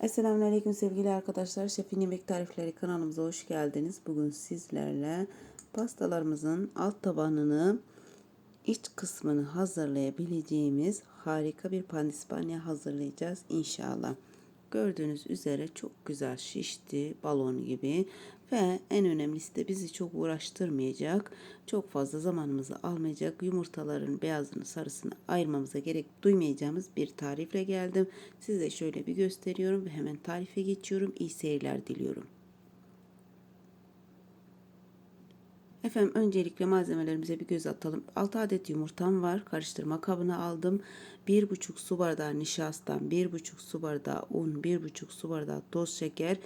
Esselamu sevgili arkadaşlar. Şefin Yemek Tarifleri kanalımıza hoş geldiniz. Bugün sizlerle pastalarımızın alt tabanını iç kısmını hazırlayabileceğimiz harika bir pandispanya hazırlayacağız inşallah. Gördüğünüz üzere çok güzel şişti balon gibi ve en önemlisi de bizi çok uğraştırmayacak, çok fazla zamanımızı almayacak, yumurtaların beyazını sarısını ayırmamıza gerek duymayacağımız bir tarifle geldim. Size şöyle bir gösteriyorum ve hemen tarife geçiyorum. İyi seyirler diliyorum. Efendim öncelikle malzemelerimize bir göz atalım. 6 adet yumurtam var. Karıştırma kabına aldım. 1,5 su bardağı nişastan, 1,5 su bardağı un, 1,5 su bardağı toz şeker,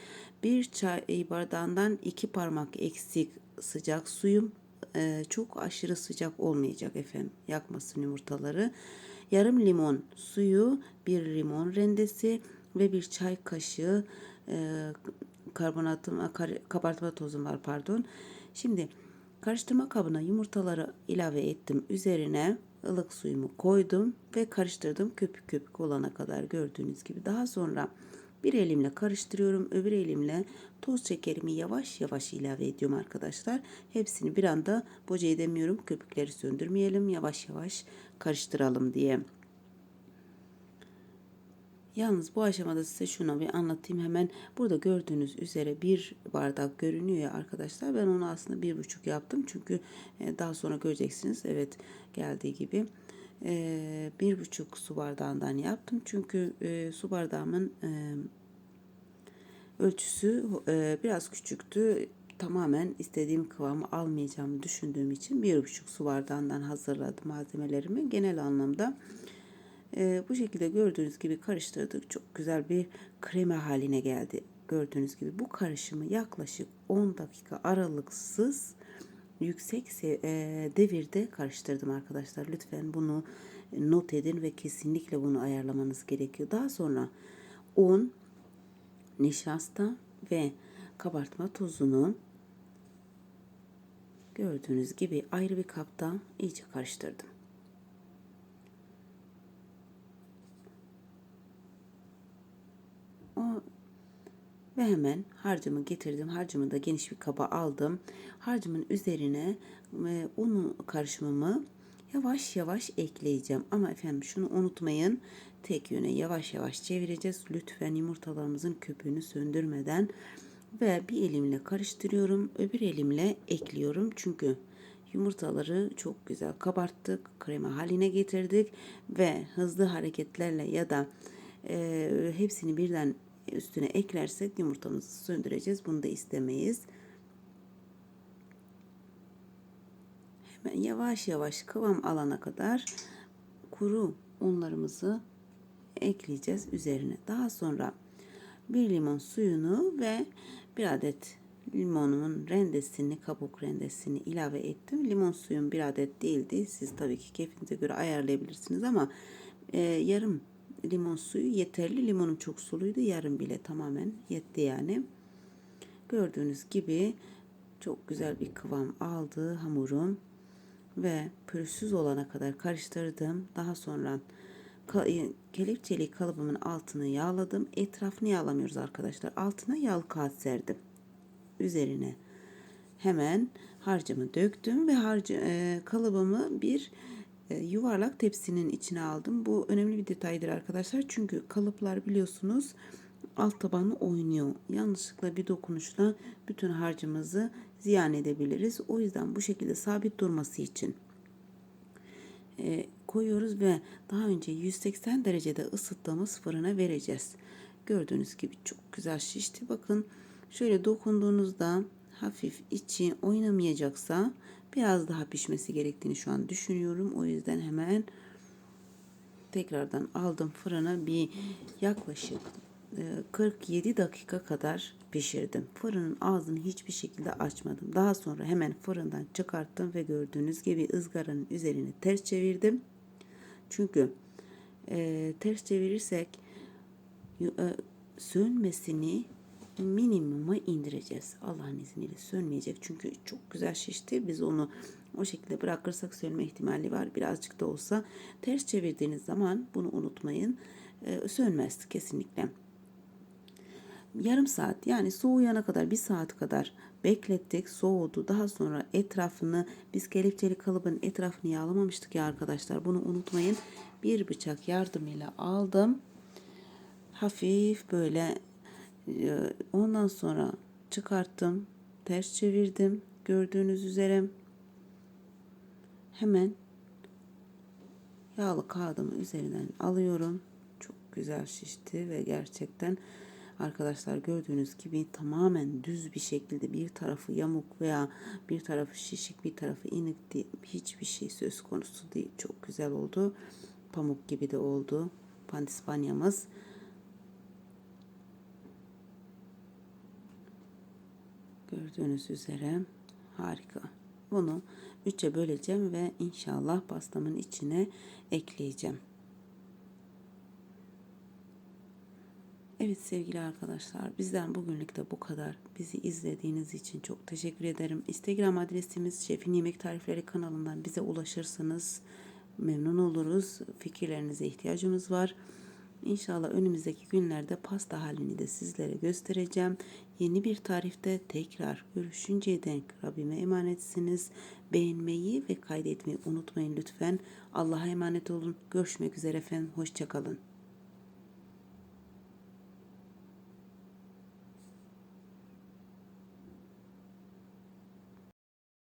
1 çay bardağından 2 parmak eksik sıcak suyum. Ee, çok aşırı sıcak olmayacak efendim. Yakmasın yumurtaları. Yarım limon suyu, bir limon rendesi ve bir çay kaşığı e, karbonatım, kabartma tozum var pardon. Şimdi Karıştırma kabına yumurtaları ilave ettim. Üzerine ılık suyumu koydum ve karıştırdım köpük köpük olana kadar gördüğünüz gibi. Daha sonra bir elimle karıştırıyorum. Öbür elimle toz şekerimi yavaş yavaş ilave ediyorum arkadaşlar. Hepsini bir anda boca edemiyorum. Köpükleri söndürmeyelim. Yavaş yavaş karıştıralım diye. Yalnız bu aşamada size şunu bir anlatayım hemen. Burada gördüğünüz üzere bir bardak görünüyor ya arkadaşlar. Ben onu aslında bir buçuk yaptım. Çünkü e, daha sonra göreceksiniz. Evet geldiği gibi. E, bir buçuk su bardağından yaptım. Çünkü e, su bardağımın ölçüsü biraz küçüktü tamamen istediğim kıvamı almayacağımı düşündüğüm için bir buçuk su bardağından hazırladım malzemelerimi. Genel anlamda e, bu şekilde gördüğünüz gibi karıştırdık. Çok güzel bir krema haline geldi. Gördüğünüz gibi bu karışımı yaklaşık 10 dakika aralıksız yüksek e, devirde karıştırdım arkadaşlar. Lütfen bunu not edin ve kesinlikle bunu ayarlamanız gerekiyor. Daha sonra un, nişasta ve kabartma tozunu gördüğünüz gibi ayrı bir kapta iyice karıştırdım. Ve hemen harcımı getirdim. Harcımı da geniş bir kaba aldım. Harcımın üzerine e, un karışımımı yavaş yavaş ekleyeceğim. Ama efendim şunu unutmayın. Tek yöne yavaş yavaş çevireceğiz. Lütfen yumurtalarımızın köpüğünü söndürmeden ve bir elimle karıştırıyorum. Öbür elimle ekliyorum. Çünkü yumurtaları çok güzel kabarttık. Krema haline getirdik ve hızlı hareketlerle ya da e, hepsini birden üstüne eklersek yumurtamızı söndüreceğiz. Bunu da istemeyiz. Hemen yavaş yavaş kıvam alana kadar kuru unlarımızı ekleyeceğiz üzerine. Daha sonra bir limon suyunu ve bir adet limonumun rendesini, kabuk rendesini ilave ettim. Limon suyum bir adet değildi. Siz tabii ki keyfinize göre ayarlayabilirsiniz ama e, yarım limon suyu yeterli. Limonum çok suluydu. Yarım bile tamamen yetti yani. Gördüğünüz gibi çok güzel bir kıvam aldı hamurum ve pürüzsüz olana kadar karıştırdım. Daha sonra kelepçeli kalıbımın altını yağladım. Etrafını yağlamıyoruz arkadaşlar. Altına yağlı kağıt serdim. Üzerine hemen harcımı döktüm ve harcı e, kalıbımı bir yuvarlak tepsinin içine aldım. Bu önemli bir detaydır arkadaşlar. Çünkü kalıplar biliyorsunuz alt tabanı oynuyor. Yanlışlıkla bir dokunuşla bütün harcımızı ziyan edebiliriz. O yüzden bu şekilde sabit durması için e, koyuyoruz ve daha önce 180 derecede ısıttığımız fırına vereceğiz. Gördüğünüz gibi çok güzel şişti. Bakın şöyle dokunduğunuzda hafif içi oynamayacaksa biraz daha pişmesi gerektiğini şu an düşünüyorum. O yüzden hemen tekrardan aldım fırına bir yaklaşık 47 e, dakika kadar pişirdim. Fırının ağzını hiçbir şekilde açmadım. Daha sonra hemen fırından çıkarttım ve gördüğünüz gibi ızgaranın üzerine ters çevirdim. Çünkü e, ters çevirirsek e, sönmesini minimuma indireceğiz. Allah'ın izniyle sönmeyecek. Çünkü çok güzel şişti. Biz onu o şekilde bırakırsak sönme ihtimali var. Birazcık da olsa ters çevirdiğiniz zaman bunu unutmayın. E, sönmez kesinlikle. yarım saat yani soğuyana kadar bir saat kadar beklettik soğudu daha sonra etrafını biz kelepçeli kalıbın etrafını yağlamamıştık ya arkadaşlar bunu unutmayın bir bıçak yardımıyla aldım hafif böyle ondan sonra çıkarttım ters çevirdim gördüğünüz üzere hemen yağlı kağıdımı üzerinden alıyorum çok güzel şişti ve gerçekten arkadaşlar gördüğünüz gibi tamamen düz bir şekilde bir tarafı yamuk veya bir tarafı şişik bir tarafı inik diye hiçbir şey söz konusu değil. Çok güzel oldu. Pamuk gibi de oldu. Pandispanyamız. Gördüğünüz üzere harika. Bunu üçe böleceğim ve inşallah pastamın içine ekleyeceğim. Evet sevgili arkadaşlar bizden bugünlük de bu kadar. Bizi izlediğiniz için çok teşekkür ederim. Instagram adresimiz Şefin Yemek Tarifleri kanalından bize ulaşırsanız memnun oluruz. Fikirlerinize ihtiyacımız var. İnşallah önümüzdeki günlerde pasta halini de sizlere göstereceğim. Yeni bir tarifte tekrar görüşünceye dek Rabbime emanetsiniz. Beğenmeyi ve kaydetmeyi unutmayın lütfen. Allah'a emanet olun. Görüşmek üzere efendim. Hoşçakalın.